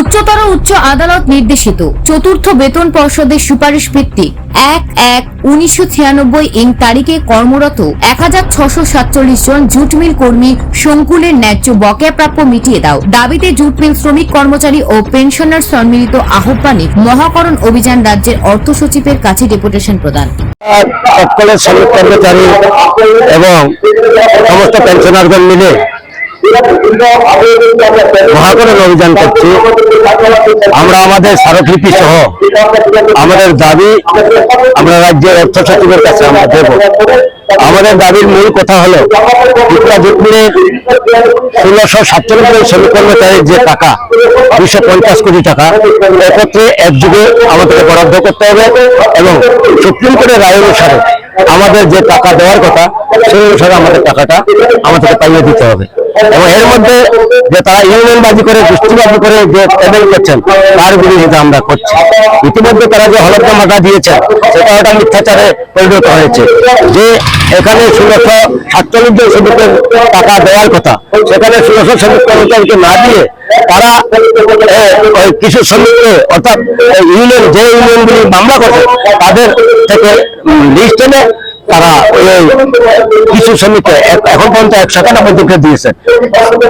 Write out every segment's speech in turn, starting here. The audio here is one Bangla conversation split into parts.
উচ্চতর উচ্চ আদালত নির্দেশিত চতুর্থ বেতন পর্ষদের সুপারিশ ভিত্তিক এক এক উনিশশো ছিয়ানব্বই ইং তারিখে কর্মরত এক হাজার ছশো সাতচল্লিশ জন জুট মিল কর্মী সংকুলের ন্যায্য বকেয়া প্রাপ্য মিটিয়ে দাও। দাবিতে জুট মিল শ্রমিক কর্মচারী ও পেনশনার সম্মিলিত আহ্বানে মহাকরণ অভিযান রাজ্যের অর্থ সচিবের কাছে ডেপুটেশন প্রদান। শ্রমিক কর্মচারী এবং সমস্ত মিলে মহাকরণ অভিযান করছি। আমরা আমাদের স্মারকলিপি সহ আমাদের দাবি আমরা রাজ্যের অর্থ সচিবের কাছে আমরা দেব। আমাদের দাবির মূল কথা হলো ত্রিপুরা জুটমিলের ষোলোশো সাতচল্লিশ শ্রমিক কর্মচারীর যে টাকা দুশো পঞ্চাশ কোটি টাকা, একত্রে এক যুগে আমাদেরকে বরাদ্দ করতে হবে এবং সুপ্রিম কোর্টের রায় অনুসারে আমাদের যে টাকা দেওয়ার কথা, সেই অনুসারে আমাদের টাকাটা আমাদেরকে পাইয়ে দিতে হবে। এবং এর মধ্যে যে তারা ইউনিয়নবাজি করে, গোষ্ঠীবাজি করে যে পেমেন্ট করছেন, তার বিরোধিতা আমরা করছি। ইতিমধ্যে তারা যে হলফনামাটা দিয়েছেন সেটা একটা মিথ্যাচারে পরিণত হয়েছে। যে এখানে ষোলোশো সাতচল্লিশ জন শ্রমিকের টাকা দেওয়ার কথা, সেখানে ষোলোশো শ্রমিক কর্মচারীকে না দিয়ে তারা কিছু শ্রমিককে, অর্থাৎ ইউনিয়ন, যে ইউনিয়নগুলি মামলা করছে, তাদের থেকে লিস্ট এনে তারা কিছু শ্রমিককে এখন পর্যন্ত একশো দিনকে দিয়েছে।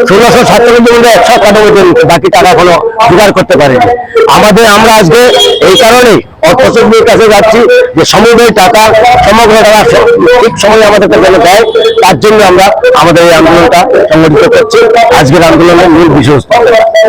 ষোলোশো সাতচল্লিশ দিন একশো দিন বাকি টাকা এখনও জোগাড় করতে পারেনি। আমাদের আমরা আজকে এই কারণেই অর্থসচিবের কাছে যাচ্ছি যে সমুদয় টাকা, সমগ্র টাকা ঠিক সময়ে আমাদেরকে যেন দেয়, তার জন্য আমরা আমাদের এই আন্দোলনটা সংগঠিত করছি। আজকের আন্দোলনের মূল বিষয়বস্তু।